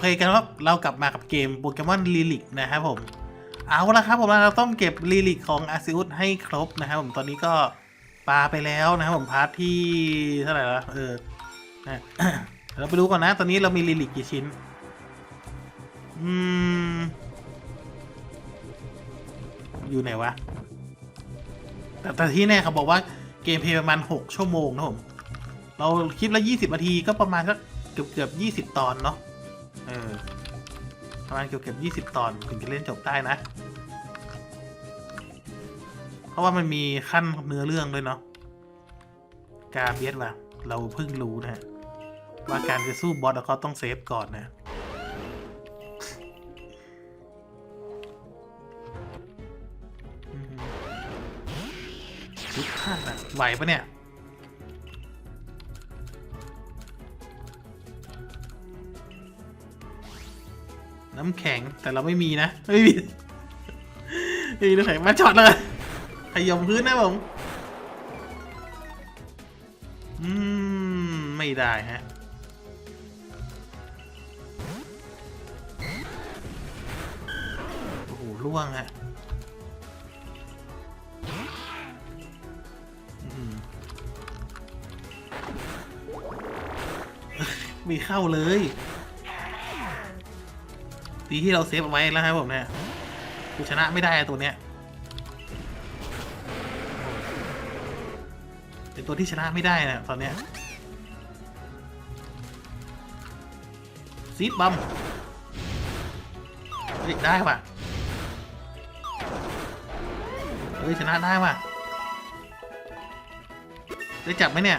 เคกันครับเรากลับมากับเกมโปเกมอนลีลิกนะครับผม เอาละครับผมเราต้องเก็บลีลิกของอาซิอุสให้ครบนะครับผมตอนนี้ก็ปาไปแล้วนะครับผมพาร์ทที่เท่าไหร่ละเออนะเราไปดูก่อนนะ ตอนนี้เรามีลีลิกกี่ชิ้น อืม อยู่ไหนวะ แต่แต่ที่แน่เขาบอกว่าเกมเพลย์ประมาณ 6 ชั่วโมงนะผม เราคลิปละ 20 นาทีก็ประมาณสักเกือบเกือบ 20 ตอนเนาะ เออประมาณเกือบเกือบ20 ตอนถึงจะเล่นจบได้นะ เพราะว่ามันมีขั้นเนื้อเรื่องด้วยเนาะ กาเบียสว่ะ เราเพิ่งรู้นะ ว่าการจะสู้บอสเราก็ต้องเซฟก่อนนะอืมทุกท่านอะไหวปะเนี่ย น้ำแข็งแต่เราไม่มีนะ ไม่มีไม่มีน้ำแข็งมาช็อตเลยขยมพื้นนะผม อืม ไม่ได้ฮะโอ้โหล่วงฮะมีเข้าเลย ดีที่เราเซฟเอาไว้แล้วครับผมเนี่ยกูชนะไม่ได้ตัวเนี้ยเป็นตัวที่ชนะไม่ได้นะตอนเนี้ยซีดบัมเฮ้ยได้ว่ะเฮ้ยชนะได้ว่ะได้จับไหมเนี่ย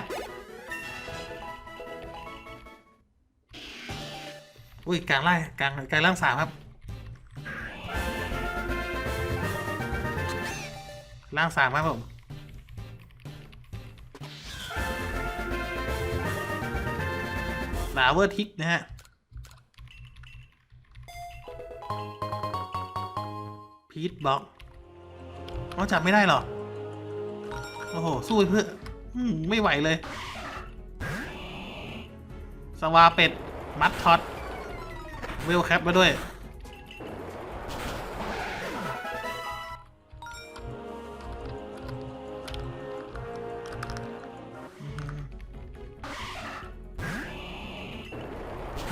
อุ้ยกลางไล่กลางกลางล่างสามครับ ล่างสามครับผมหนาเวอร์ทิกนะฮะ พีทบล็อกเขาจับไม่ได้หรอ โอ้โห สู้เพื่ออมไม่ไหวเลย สวาเป็ด มัดท็อต เวลแคปมาด้วย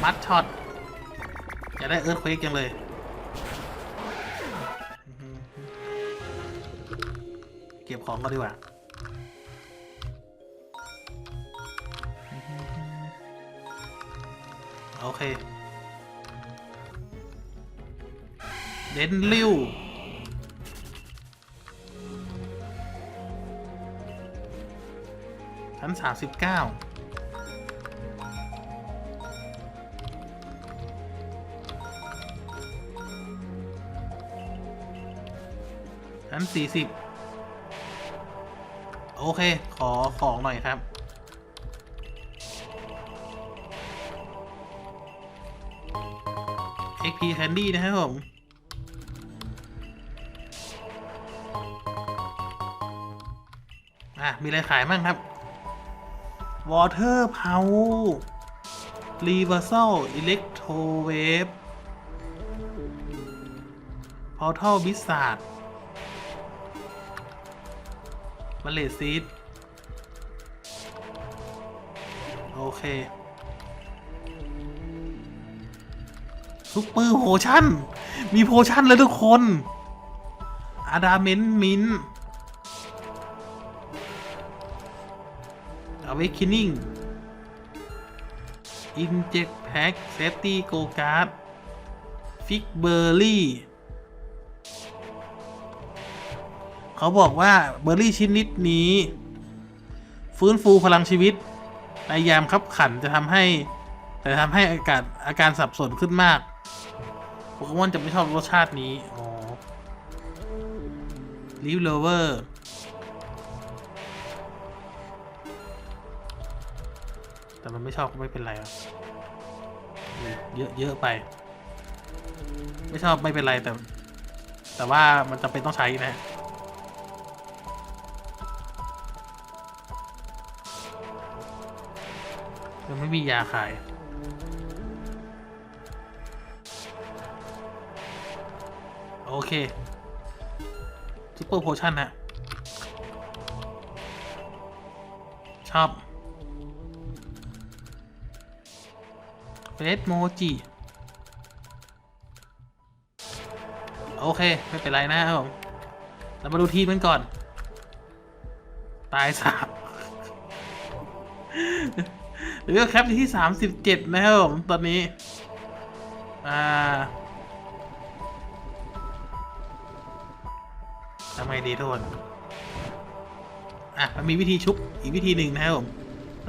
มัดช็อตอยากได้เอิร์ธควกจังเลยเก็บของก็ดีกว่าโอเค เดนลิวชั้นสามสิบเก้าชั้นสี่สิบโอเค ขอของหน่อยครับ XP Candy นะครับผม มีอะไรขายบ้างครับ Water Power Reversal Electrowave Portal Blizzard มาเลซีดโอเคซุปเปอร์โพชั่น มีโพชั่นเลยทุกคน อาดาเมนมินอเวคินิ่ งอินเจ t แพ็กเซฟตี้โกการ์ดฟิกเบอร์รี่เขาบอกว่าเบอร์รี่ชนิดนี้ ฟื้นฟูพลังชีวิต ในยามขับขันจะทำให้แต่ทำให้อากาศอาการสับสนขึ้นมากโปเกมอนจะไม่ชอบรสชาตินี้ อ๋อลิฟเลเวอร์ แต่มันไม่ชอบก็ไม่เป็นไรเยอะเยอะไป ไม่ชอบไม่เป็นไรแต่ แต่ว่ามันจำเป็นต้องใช้นะยังไม่มียาขายโอเคซุปเปอร์โพชั่นฮะชอบ เฟสโมจิ โอเค ไม่เป็นไรนะครับผม เรามาดูทีมกันก่อน ตายสามหรือว่าแคปที่สามสิบเจ็ดนะครับผม ตอนนี้ อ่าทำไงดีทุกคน อะ มันมีวิธีชุบอีกวิธีหนึ่งนะครับผม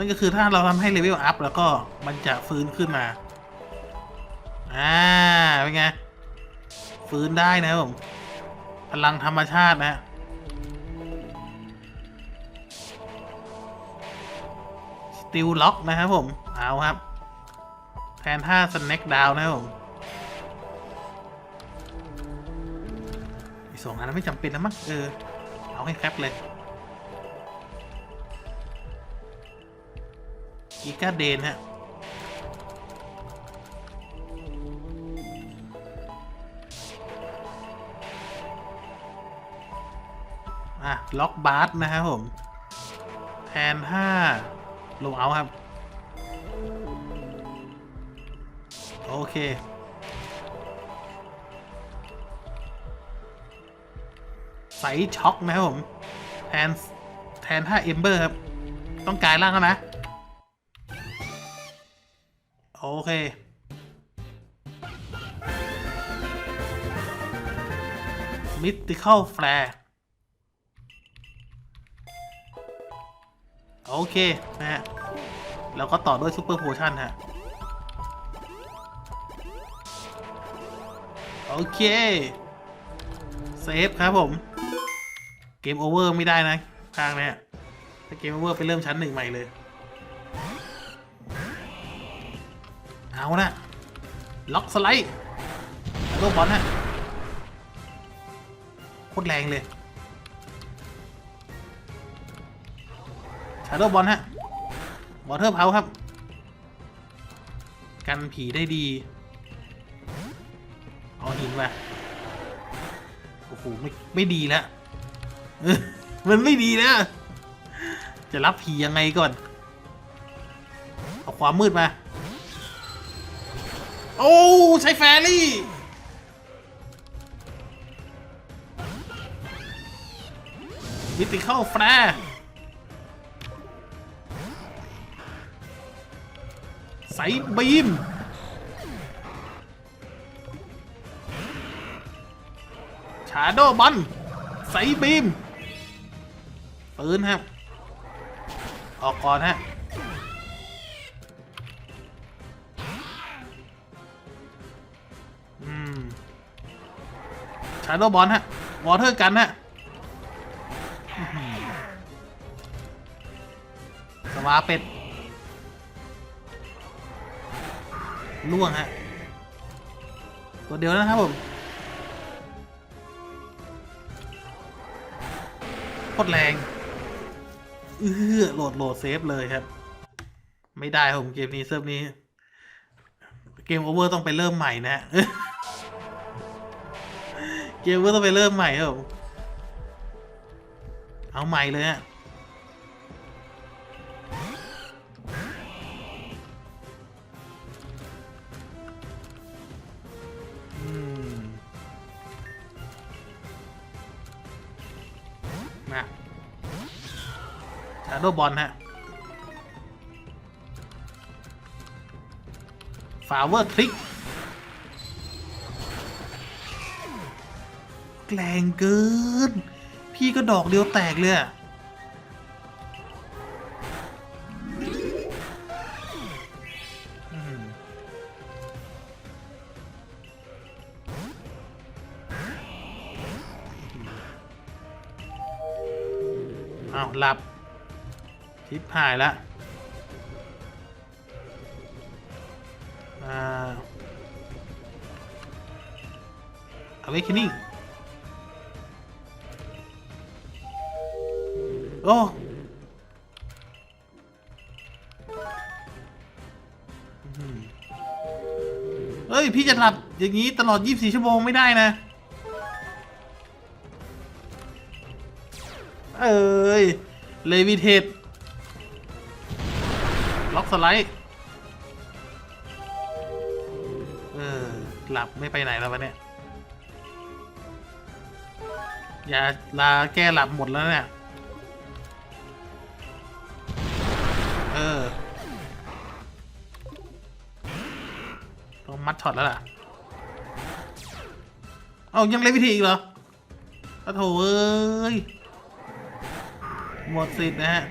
นั่นก็คือถ้าเราทำให้เลเวลอัพแล้วก็มันจะฟื้นขึ้นมา อ่า เป็นไง ฟื้นได้นะผม พลังธรรมชาตินะสติลล็อกนะครับผม เอาครับ แทนท่าสแน็คดาวนะครับผมอีกสองอันนั้นไม่จำเป็นแล้วมั้งเออ เอาให้แคปเลย อีกาเดนฮะอะ ล็อกบาร์สนะครับผม แทนห้าลงเอาครับ โอเคใสช็อกนะครับผม แทน แทนท่าเอมเบอร์ครับ ต้องกลายร่างแล้วนะ โอเค มิติค a ลแฟร์โอเค นะฮะ แล้วก็ต่อด้วยซูเปอร์โพชั่นฮะ โอเค เซฟครับผม เกมโอเวอร์ไม่ได้นะทางเนี้ยถ้าเกมโอเวอร์ไปเริ่มชั้นหนึ่งใหม่เลย เอานะล็อกสไลด์แล้วก็บอลฮะโคตรแรงเลยชาโดว์บอลฮะวอเทอร์เพาครับ กันผีได้ดี เอาหินมาโอ้โหไม่ไม่ดีแล้ว มันไม่ดีแล้ว จะรับผียังไงก่อน เอาความมืดมา โอ้ใช้แฟรี่ มิติเข้าแฟร์ใส่บีมชาโดบอลใส่บีมปืนครับออกก่อนฮะ ชาโดบอลฮะวอเทอร์กันฮะสวาเป็ดล่วงฮะตัวเดียวนะครับผมโคตรแรงเออโหลดโหลดเซฟเลยครับ ไม่ได้ผมเกมนี้เซิร์ฟนี้ เกมโอเวอร์ต้องไปเริ่มใหม่นะฮะ เกมโอเวอร์ต้องไปเริ่มใหม่ครับเอาใหม่เลยฮะอืมนะชาโดบอลฮะฟาเวอร์คลิก แกลงเกิน พี่ก็ดอกเดียวแตกเลยอ้าวหลับทิพหายละอ่า awakening โอ้เฮ้ย พี่จะหลับอย่างนี้ตลอด 24 ชั่วโมงไม่ได้นะ เอ้ย เลวิเทตล็อกสไลด์เออ หลับไม่ไปไหนแล้ววะเนี่ย อย่าลาแก้หลับหมดแล้วเนี่ย มัดช็อตแล้วล่ะ เอายังเล่นวิธีอีกเหรอโอ้โถเอ้ย หมดสิทธิ์นะฮะ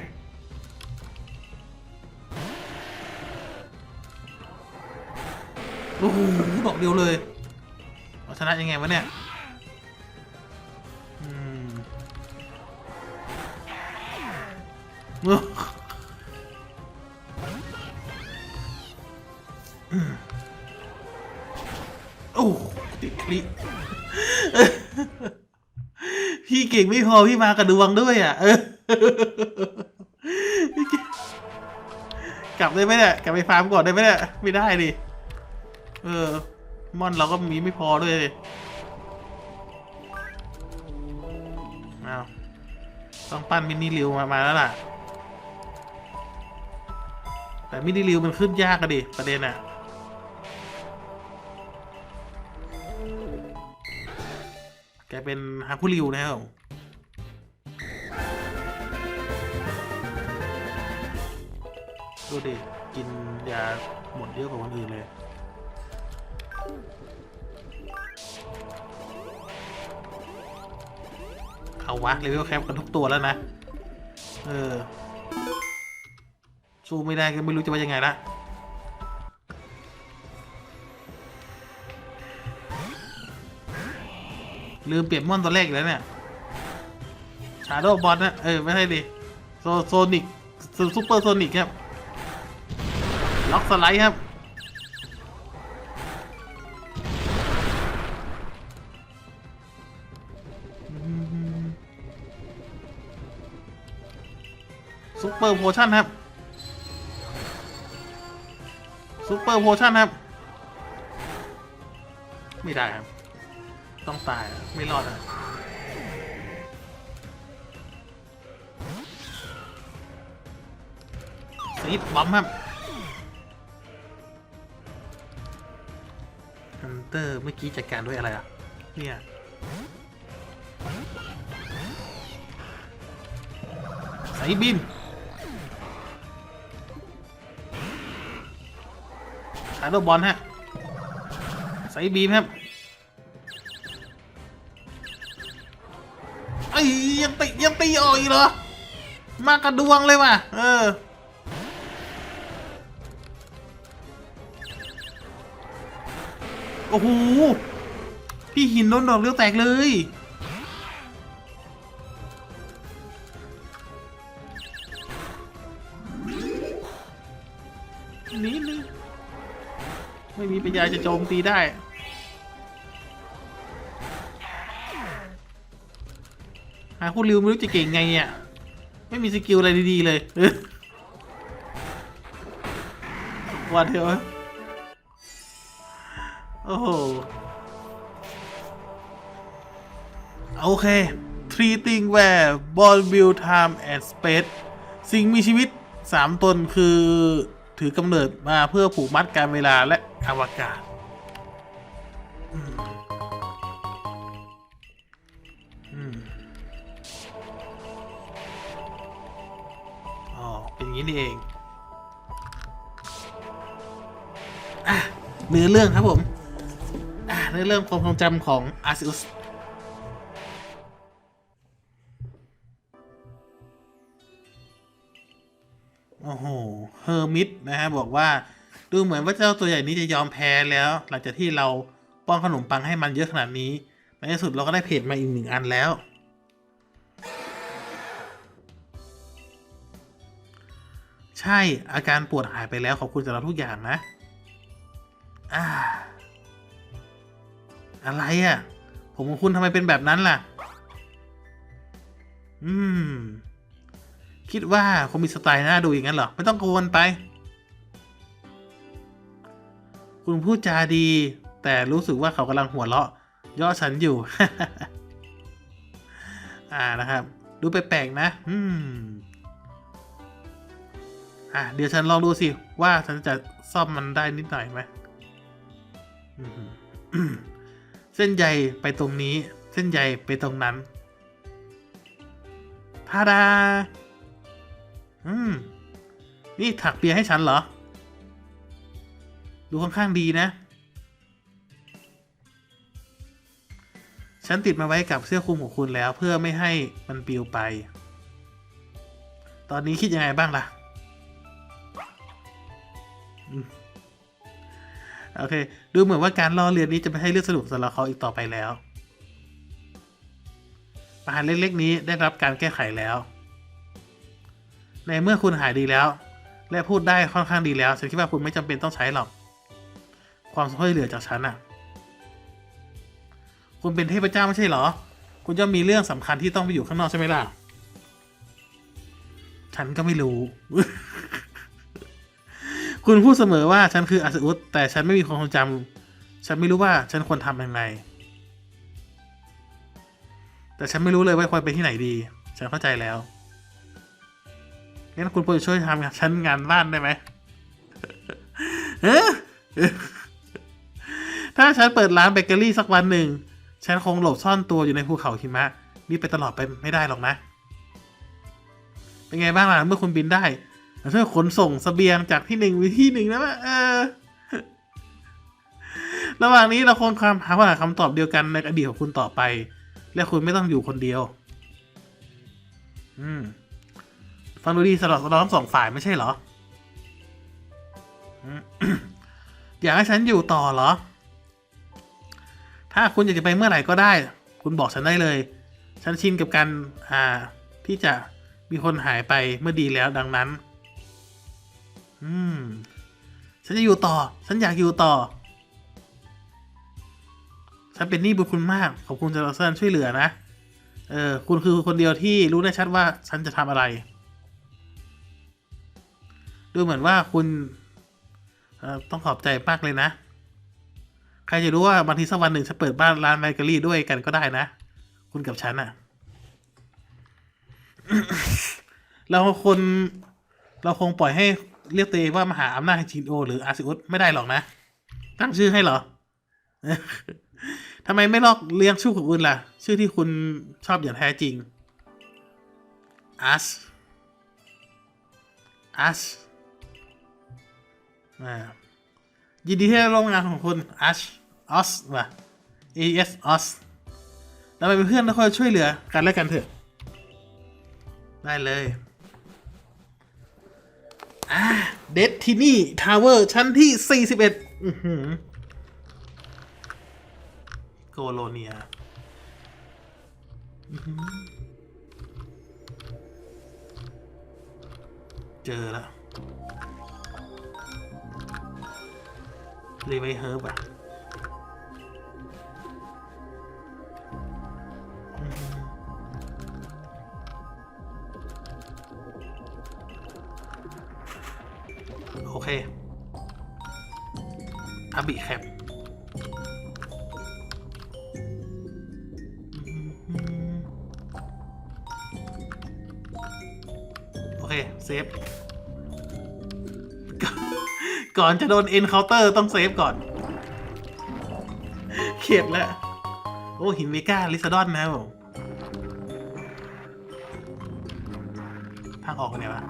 โอ้โหดอกเดียวเลยเอาชนะยังไงวะเนี่ยอืม ติดคลิพี่เก่งไม่พอพี่มากระดวงด้วยอะ เออ กลับได้ไหมเนี่ย กลับไปฟาร์มก่อนได้ไหมเนี่ย ไม่ได้ดิ เออ มอนเราก็มีไม่พอด้วยดิเอาต้องปั้นมินิริวมามาแล้วล่ะ แต่มินิริวมันขึ้นยากอะดิ ประเด็นอะ แกเป็นฮาคุริวนะครับผมดูดิ กินยาหมดเยอะกว่าคนอื่นเลย เอาวะเลเวลแคปกันทุกตัวแล้วนะ เออ สู้ไม่ได้ก็ไม่รู้จะว่ายังไงละ ลืมเปลี่ยนมอนตัวแรกแล้วเนี่ยชาโดบอลนะ เออ ไม่ใช่ดิโซโซนิกซูเปอร์โซนิกครับ ล็อกสไลด์ครับ ซุปเปอร์โพชั่นครับ ซุปเปอร์โพชั่นครับ ไม่ได้ครับ ต้องตายไม่รอดอะซีดบอมครับฮันเตอร์เมื่อกี้จัดการด้วยอะไรอะ เนี่ย ใส่บินชารโดบอลฮะ ใส่บีมครับ อ้ยยังตียังตีออกอีกเหรอ มากระดวงเลยว่ะ เออ โอ้โห พี่หินโดนดอกเลี้ยวแตกเลยนิดนึงไม่มีปัญญาจะโจมตีได้ หาคุณริวไม่รู้จะเก่งไงเนี่ยไม่มีสกิลอะไรดีๆเลยวันเดียวโอ้โหโอเค treating where ball build time and space สิ่งมีชีวิต 3 ตนคือถือกำเนิดมาเพื่อผูกมัดการเวลาและอวกาศ นี้นี่เองอะเนื้อเรื่องครับผมอะเนื้อเรื่องความทรงจำของอาซิอุสโอ้โห เฮอร์มิตนะฮะบอกว่าดูเหมือนว่าเจ้าตัวใหญ่นี้จะยอมแพ้แล้ว หลังจากที่เราป้อนขนมปังให้มันเยอะขนาดนี้ในที่สุดเราก็ได้เพจมาอีกหนึ่งอันแล้ว ใช่อาการปวดหายไปแล้วขอบคุณสำหรับทุกอย่างนะ อ่า อะไรอะ่ะ ผมกับคุณทำไมเป็นแบบนั้นล่ะ อืม คิดว่าคงมีสไตล์น่าดูอย่างนั้นเหรอ ไม่ต้องกังวลไป คุณพูดจาดี แต่รู้สึกว่าเขากำลังหัวเราะย่อฉันอยู่ อ่านะครับ ดูแปลกๆนะ อืม อะเดี๋ยวฉันลองดูสิว่าฉันจะซ่อมมันได้นิดหน่อยไหมเส้นใยไปตรงนี้ เส้นใยไปตรงนั้นทาดา อืม นี่ถักเปียให้ฉันเหรอ ดูค่อนข้างดีนะ ฉันติดมาไว้กับเสื้อคลุมของคุณแล้วเพื่อไม่ให้มันปลิวไป ตอนนี้คิดยังไงบ้างล่ะ โอเค ดูเหมือนว่าการล่อเรียนนี้จะไม่ให้เรื่องสนุกสำหรับเขาอีกต่อไปแล้ว ปัญหาเล็กๆ นี้ได้รับการแก้ไขแล้ว ในเมื่อคุณหายดีแล้ว และพูดได้ค่อนข้างดีแล้วฉันคิดว่าคุณไม่จำเป็นต้องใช้หรอก ความช่วยเหลือจากฉันน่ะคุณเป็นเทพเจ้าไม่ใช่หรอ คุณจะมีเรื่องสำคัญที่ต้องไปอยู่ข้างนอกใช่ไหมล่ะ ฉันก็ไม่รู้ คุณพูดเสมอว่าฉันคืออาซอุสแต่ฉันไม่มีความทรงจำฉันไม่รู้ว่าฉันควรทำยังไง แต่ฉันไม่รู้เลยว่าควรไปที่ไหนดี ฉันเข้าใจแล้วงั้นคุณพอจะช่วยทำฉันงานบ้านได้ไหมเอ๊ะถ้าฉันเปิดร้านเบเกอรี่สักวันหนึ่ง ฉันคงหลบซ่อนตัวอยู่ในภูเขาหิมะ นี่ไปตลอดไปไม่ได้หรอกนะ เป็นไงบ้างล่ะเมื่อคุณบินได้ ช่วยขนส่งสเสบียงจากที่หนึ่งไปที่หนึ่งนะวะเออ ระหว่างนี้เราคงคำหาว่าคำตอบเดียวกันในอดีตของคุณต่อไป และคุณไม่ต้องอยู่คนเดียว อืม ฟังดูดีสำหรับเราทั้งสองฝ่ายไม่ใช่เหรออืมอยากให้ฉันอยู่ต่อเหรอ ถ้าคุณอยากจะไปเมื่อไหร่ก็ได้ คุณบอกฉันได้เลย ฉันชินกับการอ่าที่จะมีคนหายไปเมื่อดีแล้วดังนั้น อืม ฉันจะอยู่ต่อ ฉันอยากอยู่ต่อ ฉันเป็นหนี้บุญคุณมาก ขอบคุณสำหรับการช่วยเหลือนะ เออ คุณคือคนเดียวที่รู้แน่ชัดว่าฉันจะทำอะไร ดูเหมือนว่าคุณต้องขอบใจมากเลยนะ ใครจะรู้ว่าบางทีสักวันหนึ่งจะเปิดบ้านร้านแมกการี่ด้วยกันก็ได้นะ คุณกับฉันอะเราคนเราคงปล่อยให้ เรียกตัวเองว่ามหาอำนาจชินโอ หรืออาซิอุสไม่ได้หรอกนะ ตั้งชื่อให้เหรอทำไมไม่ลอกเลียงชื่อของคุณล่ะ ชื่อที่คุณชอบอย่างแท้จริงอัสอัสอ่ายินดีที่ได้ร่วมงานของคุณอัชออสว่ะ A S ออสเราไปเป็นเพื่อนแล้วคอยช่วยเหลือกันและกันเถอะ ได้เลย อ่าเดดที่นี่ทาวเวอร์ชั้นที่ 41อือหือโกโลเนียเจอแล้วรีไวเฮิร์บอะ อาบิแคปโอเค เซฟ ก่อนจะโดน Encounter ต้องเซฟก่อน เข็ดแล้ว โอ้หินเมกาลิซาดอนนะครับผม ทางออกกันไหนวะ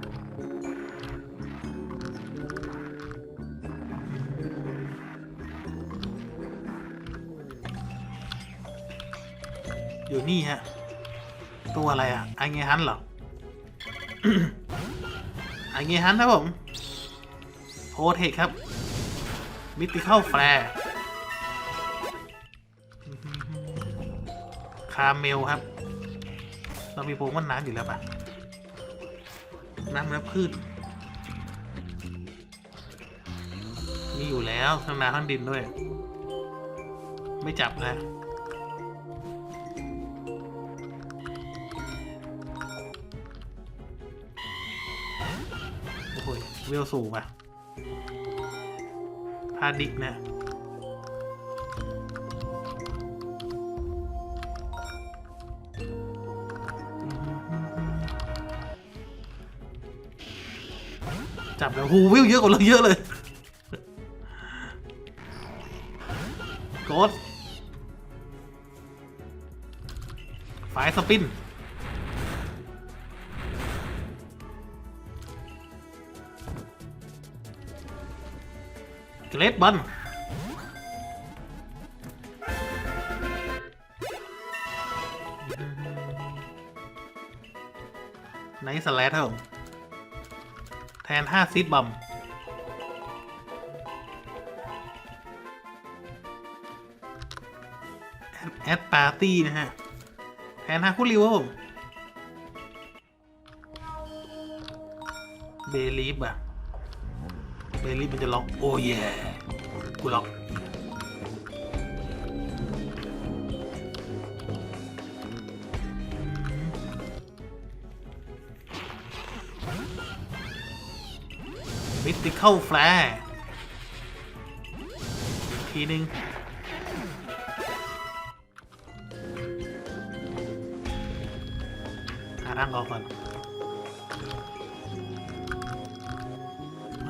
อยู่นี่ฮะ ตัวอะไรอะไอเงฮันเหรอไอเงฮันครับผมโพเทคครับ มิติเข้าแฟร์คาเมลครับ เรามีโปมันน้ำอยู่แล้วปะน้ำน้ำพืชมีอยู่แล้วทั้งน้ำทั้งดินด้วย ไม่จับนะ เวลสูงอะพาดิกนะ จับแล้วหูวิวเยอะกว่าเราเยอะเลยกดไฟสปิน เกรดบอลไนท์สแลทครับผมแทน 5 ซิดบอมแอดปาร์ตี้นะฮะ แทน5คู่ริวครับผมเบลีฟอะ เบลีฟมันจะล็อกโอ้ยกูล็อกมิติเข้าแฟร์ทีหนึ่งหาทางออกก่อน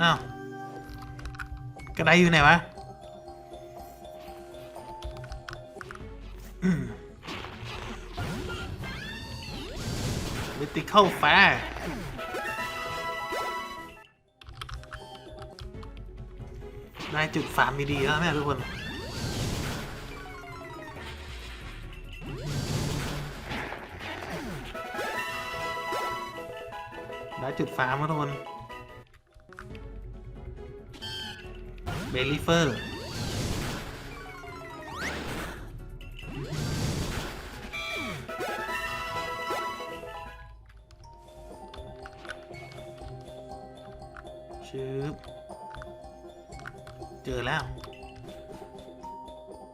อ้าว กระไดอยู่ไหนวะมิติเข้าแฟร์ได้จุดฟาร์มดีๆแล้วเนี่ทุกคนได้จุดฟาร์มแล้วทุกคน บลลิเฟอร์ชืบเจอแล้ว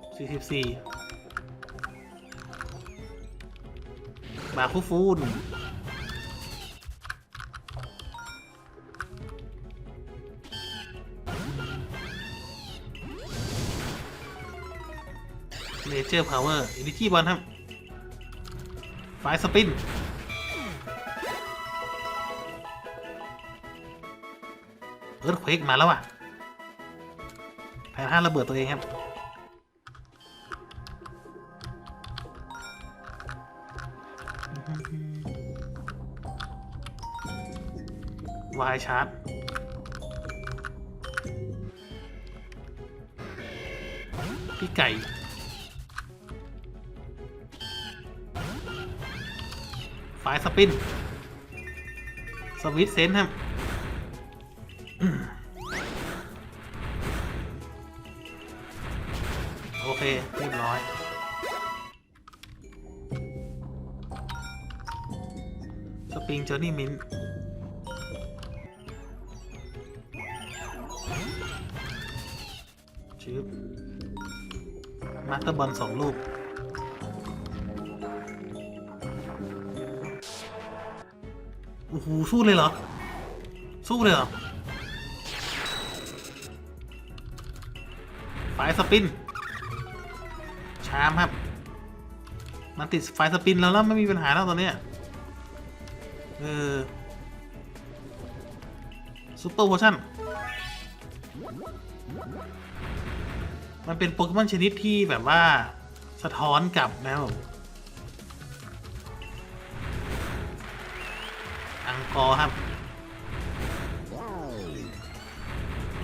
44 บาคูฟูน เนเจอร์พาวเวอร์อินิจีบอลครับไฟสปินเอิร์ธเควกมาแล้วอะแผนห้าระเบิดตัวเองครับวายชาร์จพี่ไก่ ไฟสปิน สวิตเซนครับโอเค เรียบร้อย สปริงจอนี่มินชืบมาสเตอร์บอลสองลูก โอ้โหสู้เลยเหรอ สู้เลยเหรอไฟสปิน ชามครับ มันติดไฟสปินแล้วแล้วไม่มีปัญหาแล้วตอนเนี้ย เออซูเปอร์โพชั่น มันเป็นโปเกมอนชนิดที่แบบว่าสะท้อนกลับนะครับ อังกอร์ครับ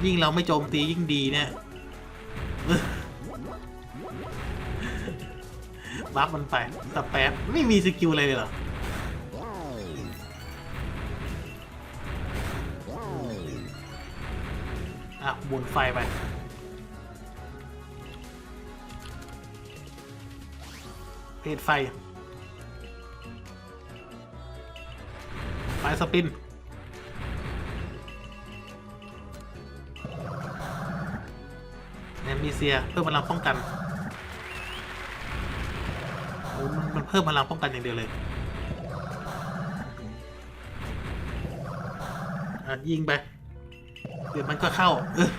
ยิ่งเราไม่โจมตียิ่งดีเนี่ยบัฟมันไปสแปดไม่มีสกิลอะไรเลยเหรออะหมุนไฟไปเพจไฟ ไฟสปินแอมบีเซีย เพิ่มพลังป้องกันโอ้มันมันเพิ่มพลังป้องกันอย่างเดียวเลยอะยิงไป เดี๋ยวมันก็เข้า เออ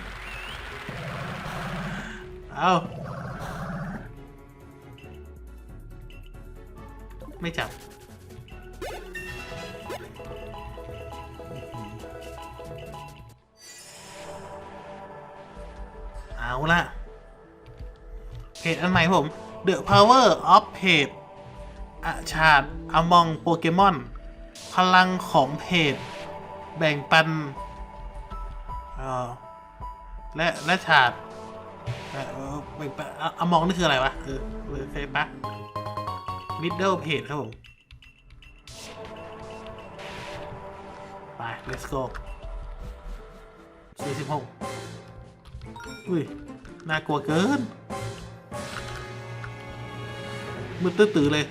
เอาไม่จับ เอาละเพจอันใหม่ผม The Power of Page อาชาดอมองโปเกมอน พลังของเพจ แบ่งปันออและ และชาดเอ่อแบ่งปันอมองนี่คืออะไรวะเออเออเคยปะ Middle Page ครับผม ไป let's go 46 อุ้ย น่ากลัวเกิน มืดตื้อเลย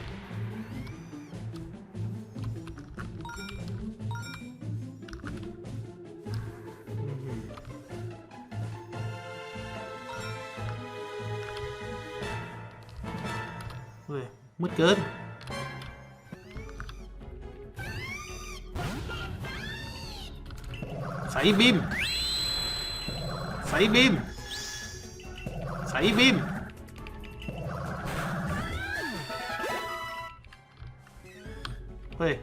เฮ้ย มืดเกินใส่บิม ใส่บิมใส่บิมเฮ้ย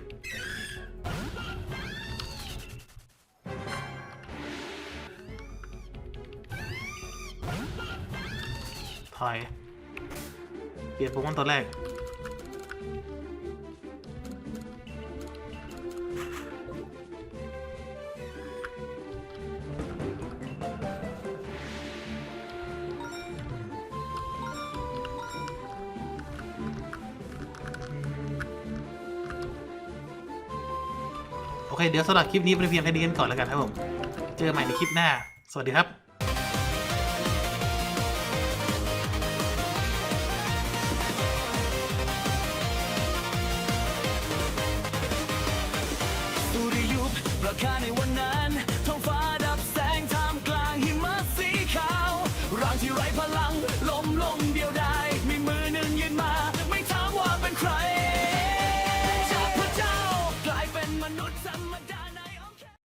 ถอย เปลี่ยนโปเกมอนตัวแรก เคเดี๋ยวสำหรับคลิปนี้เป็นเพียงแค่นี้กันก่อนแล้วกันครับผม เจอใหม่ในคลิปหน้า สวัสดีครับ